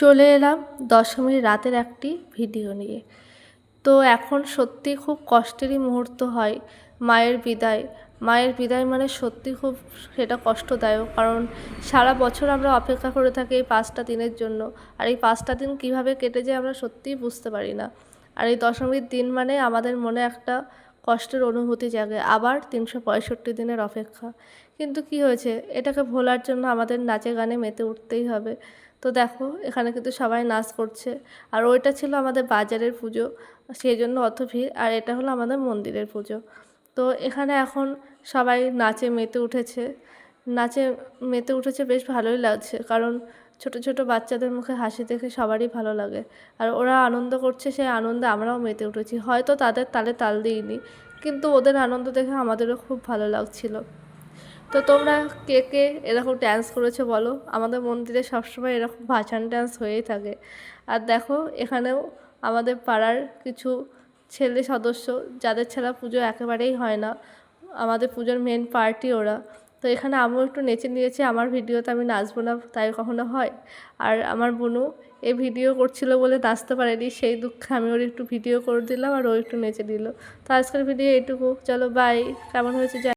চলে এলাম দশমীর রাতের একটি ভিডিও নিয়ে। তো এখন সত্যি খুব কষ্টেরই মুহূর্ত হয় মায়ের বিদায়। মায়ের বিদায় মানে সত্যি খুব সেটা কষ্টদায়ক কারণ সারা বছর আমরা অপেক্ষা করে থাকি এই পাঁচটা দিনের জন্য। আর এই পাঁচটা দিন কীভাবে কেটে যায় আমরা সত্যিই বুঝতে পারি না। আর এই দশমীর দিন মানে আমাদের মনে একটা কষ্টের অনুভূতি জাগে। আবার তিনশো পঁয়ষট্টি দিনের অপেক্ষা। কিন্তু কি হয়েছে? এটাকে ভোলার জন্য আমাদের নাচে গানে মেতে উঠতেই হবে। তো দেখো, এখানে কিন্তু সবাই নাচ করছে। আর ওইটা ছিল আমাদের বাজারের পুজো, সেই জন্য অত ভিড়। আর এটা হলো আমাদের মন্দিরের পুজো। তো এখানে এখন সবাই নাচে মেতে উঠেছে। নাচে, মেতে উঠেছে বেশ ভালোই লাগছে। কারণ ছোট ছোট বাচ্চাদের মুখে হাসি দেখে সবারই ভালো লাগে। আর ওরা আনন্দ করছে সেই আনন্দে আমরাও মেতে উঠেছি। হয়তো তাদের তালে তাল দিইনি, কিন্তু ওদের আনন্দ দেখে আমাদেরও খুব ভালো লাগছিল। তো তোমরা কে কে এরকম ড্যান্স করেছ বলো? আমাদের মন্দিরে সবসময় এরকম ভাসান ড্যান্স হয়েই থাকে। আর দেখো, এখানেও আমাদের পাড়ার কিছু ছেলে সদস্য, যাদের ছাড়া পুজো একেবারেই হয় না, আমাদের পুজোর মেন পার্টি ওরা। তো এখানে আমিও একটু নেচে নিয়েছি, আমার ভিডিওতে আমি নাচবো না, তাই কখনো হয়? আর আমার বোনও এই ভিডিও করছিল বলে নাচতে পারেনি, সেই দুঃখে আমি ওর একটু ভিডিও করে দিলাম আর ও একটু নেচে দিল তো আজকের ভিডিও এইটুকু, চলো বাই কেমন হয়েছে